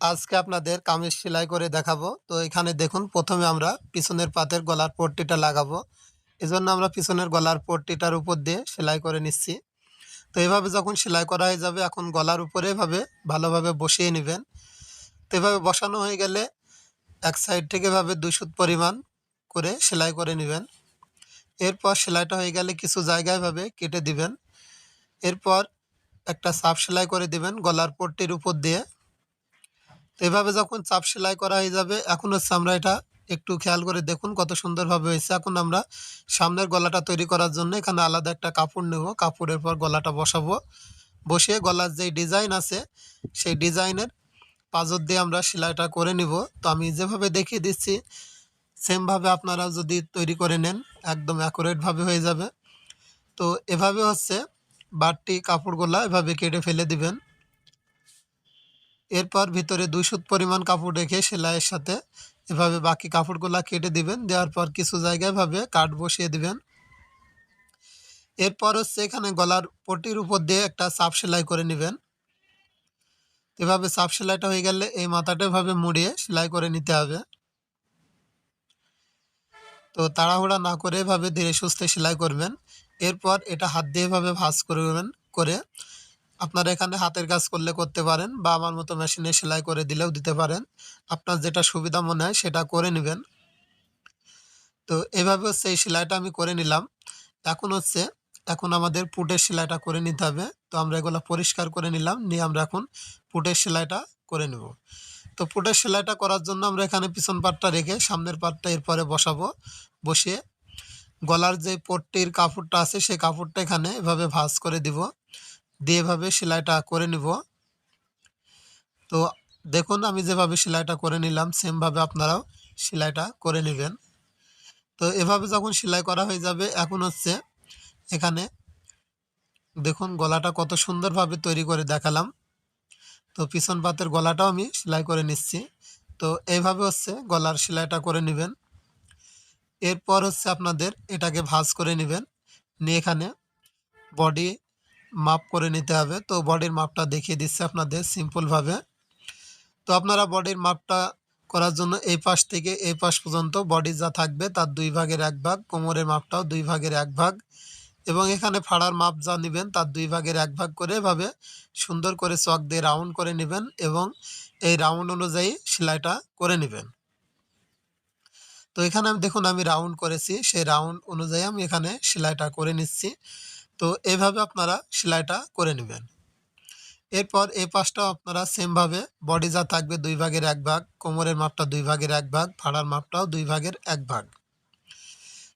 আজকে আপনাদের কামিজ সেলাই করে দেখাবো। তো এখানে দেখুন, প্রথমে আমরা পিছনের পাতের গলার পট্টিটা লাগাবো। এজন্য আমরা পিছনের গলার পট্টিটার উপর দিয়ে সেলাই করে নিচ্ছি। তো এভাবে যখন সেলাই করা হয়ে যাবে, এখন গলার উপরে এভাবে ভালোভাবে বসিয়ে নেবেন। তো এভাবে বসানো হয়ে গেলে এক সাইড থেকে এভাবে দুই সুত পরিমাণ করে সেলাই করে নেবেন। এরপর সেলাইটা হয়ে গেলে কিছু জায়গায় ভাবে কেটে দিবেন। এরপর একটা সাপ সেলাই করে দিবেন গলার পট্টির উপর দিয়ে। তো এভাবে যখন চাপ সেলাই করা হয়ে যাবে, এখন হচ্ছে আমরা এটা একটু খেয়াল করে দেখুন কত সুন্দরভাবে হয়েছে। এখন আমরা সামনের গলাটা তৈরি করার জন্য এখানে আলাদা একটা কাপড় নেব। কাপড়ের পর গলাটা বসাবো। বসিয়ে গলার যে ডিজাইন আছে, সেই ডিজাইনের পাজর দিয়ে আমরা সেলাইটা করে নিব। তো আমি যেভাবে দেখিয়ে দিচ্ছি, সেমভাবে আপনারা যদি তৈরি করে নেন, একদম অ্যাকুরেটভাবে হয়ে যাবে। তো এভাবে হচ্ছে বাড়তি কাপড়গুলা এভাবে কেটে ফেলে দিবেন। এরপর ভিতরে দুই সুত পরিমাণ কাপড় রেখে সেলাইয়ের সাথে এভাবে বাকি কাপড়গুলা কেটে দিবেন। দেওয়ার পর কিছু জায়গায় ভাবে কাট বসিয়ে দিবেন। এরপর হচ্ছে এখানে গলার পটির উপর দিয়ে একটা চাপ সেলাই করে নেবেন। এভাবে চাপ সেলাইটা হয়ে গেলে এই মাথাটা এভাবে মুড়িয়ে সেলাই করে নিতে হবে। তো তাড়াহুড়া না করে এভাবে ধীরে সুস্থে সেলাই করবেন। এরপর এটা হাত দিয়ে এভাবে ভাঁজ করবেন করে আপনারা এখানে হাতের কাজ করলে করতে পারেন বা আমার মতো মেশিনে সেলাই করে দিলেও দিতে পারেন। আপনার যেটা সুবিধা মনে হয় সেটা করে নেবেন। তো এভাবে হচ্ছে এই সেলাইটা আমি করে নিলাম। এখন হচ্ছে, এখন আমাদের পুটের সেলাইটা করে নিতে হবে। তো আমরা এগুলো পরিষ্কার করে নিলাম, নিয়ে আমরা এখন পুটের সেলাইটা করে নেব। তো পুটের সেলাইটা করার জন্য আমরা এখানে পিছন পাটটা রেখে সামনের পাটটা এরপরে বসাবো। বসিয়ে গলার যে পট্টির কাপড়টা আছে, সেই কাপড়টা এখানে এভাবে ভাঁজ করে দিব। দিয়ে এভাবে সেলাইটা করে নিব। তো দেখুন, আমি যেভাবে সেলাইটা করে নিলাম, সেমভাবে আপনারাও সেলাইটা করে নেবেন। তো এভাবে যখন সেলাই করা হয়ে যাবে, এখন হচ্ছে এখানে দেখুন, গলাটা কত সুন্দরভাবে তৈরি করে দেখালাম। তো পিছন পাতের গলাটাও আমি সেলাই করে নিচ্ছি। তো এইভাবে হচ্ছে গলার সেলাইটা করে নেবেন। এরপর হচ্ছে আপনাদের এটাকে ভাজ করে নেবেন। নিয়ে এখানে বডি মাপ করে নিতে হবে। তো বডির মাপটা দেখিয়ে দিচ্ছে আপনাদের সিম্পলভাবে। তো আপনারা বডির মাপটা করার জন্য এই পাশ থেকে এই পাশ পর্যন্ত বডি যা থাকবে তার দুই ভাগের এক ভাগ, কোমরের মাপটাও দুই ভাগের এক ভাগ এবং এখানে ফাড়ার মাপ যা নেবেন তার দুই ভাগের এক ভাগ করে এভাবে সুন্দর করে চক দিয়ে রাউন্ড করে নেবেন এবং এই রাউন্ড অনুযায়ী সেলাইটা করে নেবেন। তো এখানে আমি দেখুন আমি রাউন্ড করেছি, সেই রাউন্ড অনুযায়ী আমি এখানে সেলাইটা করে নিচ্ছি। তো এইভাবে আপনারা সেলাইটা করে নেবেন। এরপর এই পাশটাও আপনারা সেমভাবে বডি যা থাকবে দুই ভাগের এক ভাগ, কোমরের মাপটা দুই ভাগের এক ভাগ ফাড়ার মাপটাও দুই ভাগের এক ভাগ।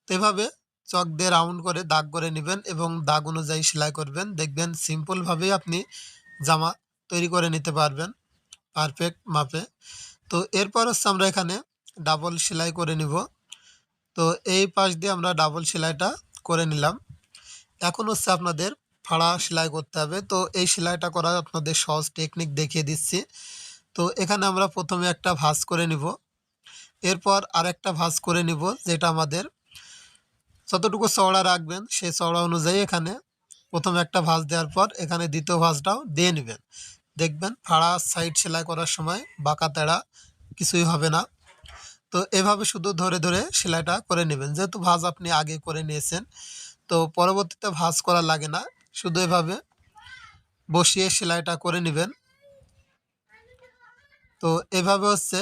তো এভাবে চক দিয়ে রাউন্ড করে দাগ করে নেবেন এবং দাগ অনুযায়ী সেলাই করবেন। দেখবেন সিম্পলভাবেই আপনি জামা তৈরি করে নিতে পারবেন পারফেক্ট মাপে। তো এরপর হচ্ছে আমরা এখানে ডাবল সেলাই করে নিব। তো এই পাশ দিয়ে আমরা ডাবল সেলাইটা করে নিলাম। এখন হচ্ছে আপনাদের ফাড়া সেলাই করতে হবে। তো এই সেলাইটা করা আপনাদের সহজ টেকনিক দেখিয়ে দিচ্ছি। তো এখানে আমরা প্রথমে একটা ভাঁজ করে নিব। এরপর আরেকটা ভাঁজ করে নিব যেটা আমাদের যতটুকু চওড়া রাখবেন সেই চওড়া অনুযায়ী এখানে প্রথমে একটা ভাঁজ দেওয়ার পর এখানে দ্বিতীয় ভাঁজটাও দিয়ে নেবেন। দেখবেন ফাড়া সাইড সেলাই করার সময় বাঁকা তেড়া কিছুই হবে না। তো এভাবে শুধু ধরে ধরে সেলাইটা করে নেবেন। যেহেতু ভাঁজ আপনি আগে করে নিয়েছেন তো পরবর্তীতে ভাঁজ করা লাগে না। শুধু এভাবে বসিয়ে সেলাইটা করে নেবেন। তো এভাবে হচ্ছে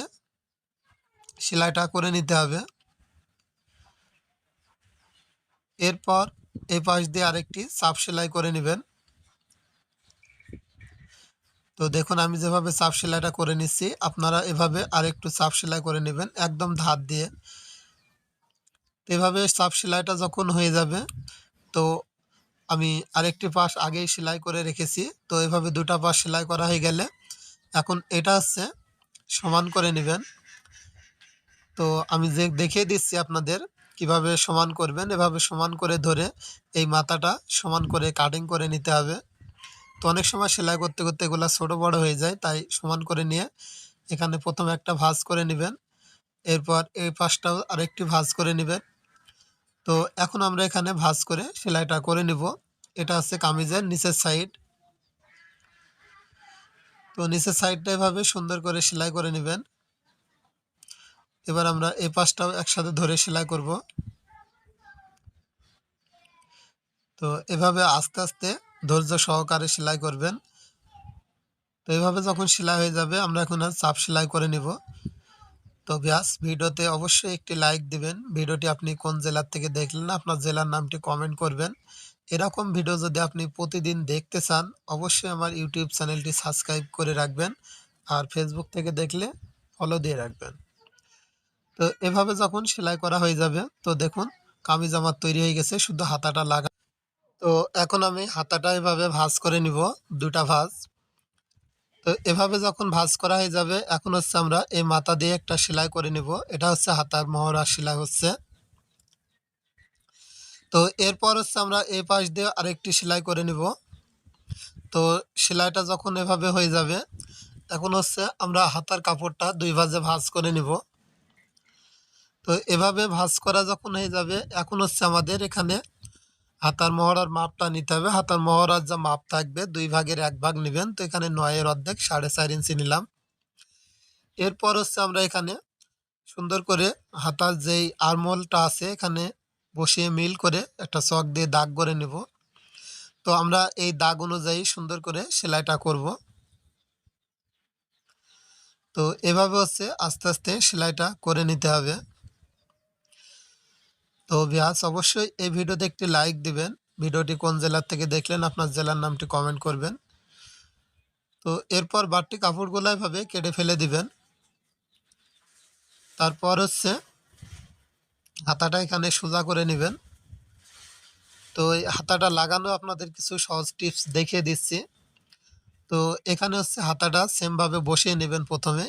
সেলাইটা করে নিতে হবে। এরপর এই পাশ দিয়ে আরেকটি চাপ সেলাই করে নেবেন। তো দেখুন, আমি যেভাবে চাপ সেলাইটা করে নিচ্ছি, আপনারা এভাবে আরেকটু চাপ সেলাই করে নেবেন একদম ধার দিয়ে। এভাবে চাপ সেলাইটা যখন হয়ে যাবে, তো আমি আরেকটি পাশ আগেই সেলাই করে রেখেছি। তো এভাবে দুটা পাশ সেলাই করা হয়ে গেলে এখন এটা হচ্ছে সমান করে নেবেন। তো আমি যে দেখিয়ে দিচ্ছি আপনাদের কীভাবে সমান করবেন, এভাবে সমান করে ধরে এই মাথাটা সমান করে কাটিং করে নিতে হবে। তো অনেক সময় সেলাই করতে করতে এগুলো ছোটো বড় হয়ে যায়, তাই সমান করে নিয়ে এখানে প্রথমে একটা ভাঁজ করে নেবেন। এরপর এই পাশটাও আরেকটি ভাঁজ করে নেবেন। তো এখন আমরা এখানে ভাঁজ করে সেলাইটা করে নিব। এটা হচ্ছে কামিজের নিচের সাইড তো তো নিচের সাইডটা এভাবে সুন্দর করে সেলাই করে নেবেন। এবার আমরা এই পাশটাও একসাথে ধরে সেলাই করব। তো এভাবে আস্তে আস্তে ধৈর্য সহকারে সেলাই করবেন। তো এভাবে যখন সেলাই হয়ে যাবে, আমরা এখন আর চাপ সেলাই করে নিব। তো ব্যাস ভিডিওতে অবশ্যই একটি লাইক দিবেন। ভিডিওটি আপনি কোন জেলার থেকে দেখলেন আপনার জেলার নামটি কমেন্ট করবেন। এরকম ভিডিও যদি আপনি প্রতিদিন দেখতে চান, অবশ্যই আমার ইউটিউব চ্যানেলটি সাবস্ক্রাইব করে রাখবেন আর ফেসবুক থেকে দেখলে ফলো দিয়ে রাখবেন। তো এভাবে যখন সেলাই করা হয়ে যাবে, তো দেখুন কামিজ আমার তৈরি হয়ে গেছে, শুধু হাতাটা লাগা তো এখন আমি হাতাটা এভাবে ভাঁজ করে নিব, দুটা ভাঁজ। তো এভাবে যখন ভাঁজ করা হয়ে যাবে, এখন হচ্ছে আমরা এই মাথা দিয়ে একটা সেলাই করে নিব। এটা হচ্ছে হাতার মহড়া সেলাই হচ্ছে। তো এরপর হচ্ছে আমরা এই পাশ দিয়ে আরেকটি সেলাই করে নেব। তো সেলাইটা যখন এভাবে হয়ে যাবে, এখন হচ্ছে আমরা হাতার কাপড়টা দুই ভাজে ভাঁজ করে নিব। তো এভাবে ভাঁজ করা যখন হয়ে যাবে, এখন হচ্ছে আমাদের এখানে হাতার মহড়ার মাপটা নিতে হবে। হাতার মহড়ার যা মাপ থাকবে, দুই ভাগের এক ভাগ নেবেন। তো এখানে নয়ের অর্ধেক, সাড়ে চার ইঞ্চি নিলাম। এরপর হচ্ছে আমরা এখানে সুন্দর করে হাতার যেই আরমোলটা আছে, এখানে বসিয়ে মিল করে একটা চক দিয়ে দাগ করে নেব। তো আমরা এই দাগ অনুযায়ী সুন্দর করে সেলাইটা করব। তো এভাবে হচ্ছে আস্তে আস্তে সেলাইটা করে নিতে হবে। তো ভিয়াস অবশ্যই এই ভিডিওতে একটি লাইক দিবেন। ভিডিওটি কোন জেলার থেকে দেখলেন, আপনার জেলার নামটি কমেন্ট করবেন। তো এরপর বাড়তি কাপড়গুলো এভাবে কেটে ফেলে দিবেন। তারপর হচ্ছে হাতাটা এখানে সোজা করে নেবেন। তো এই হাতাটা লাগানো আপনাদের কিছু সহজ টিপস দেখিয়ে দিচ্ছি। তো এখানে হচ্ছে হাতাটা সেমভাবে বসিয়ে নেবেন প্রথমে।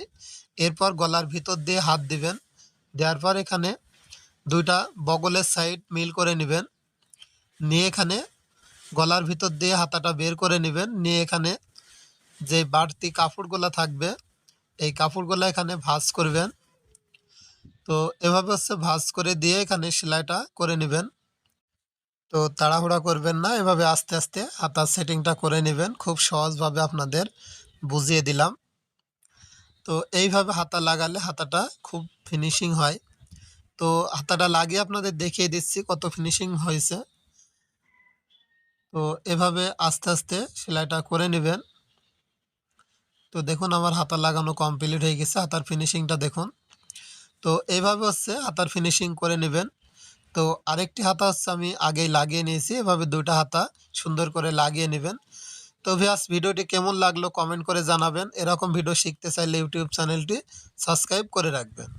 এরপর গলার ভিতর দিয়ে হাত দিবেন। দেওয়ার পর এখানে দুইটা বগলের সাইড মিল করে নেবেন। নিয়ে এখানে গলার ভিতর দিয়ে হাতাটা বের করে নেবেন। নিয়ে এখানে যে বাড়তি কাপড়গুলো থাকবে, এই কাপড়গুলো এখানে ভাঁজ করবেন। তো এভাবে হচ্ছে ভাঁজ করে দিয়ে এখানে সেলাইটা করে নেবেন। তো তাড়াহুড়া করবেন না, এভাবে আস্তে আস্তে হাতার সেটিংটা করে নেবেন। খুব সহজভাবে আপনাদের বুঝিয়ে দিলাম। তো এইভাবে হাতা লাগালে হাতাটা খুব ফিনিশিং হয়। তো হাতাটা লাগিয়ে আপনাদের দেখিয়ে দিচ্ছি কত ফিনিশিং হয়েছে। তো এভাবে আস্তে আস্তে সেলাইটা করে নেবেন। তো দেখুন আমার হাতা লাগানো কমপ্লিট হয়ে গেছে, হাতার ফিনিশিংটা দেখুন। তো এইভাবে হচ্ছে হাতার ফিনিশিং করে নেবেন। তো আরেকটি হাতা হচ্ছে আমি আগেই লাগিয়ে নিয়েছি, এভাবে দুইটা হাতা সুন্দর করে লাগিয়ে নেবেন। তো ভিয়াস, ভিডিওটি কেমন লাগল কমেন্ট করে জানাবেন। এরকম ভিডিও শিখতে চাইলে ইউটিউব চ্যানেলটি সাবস্ক্রাইব করে রাখবেন।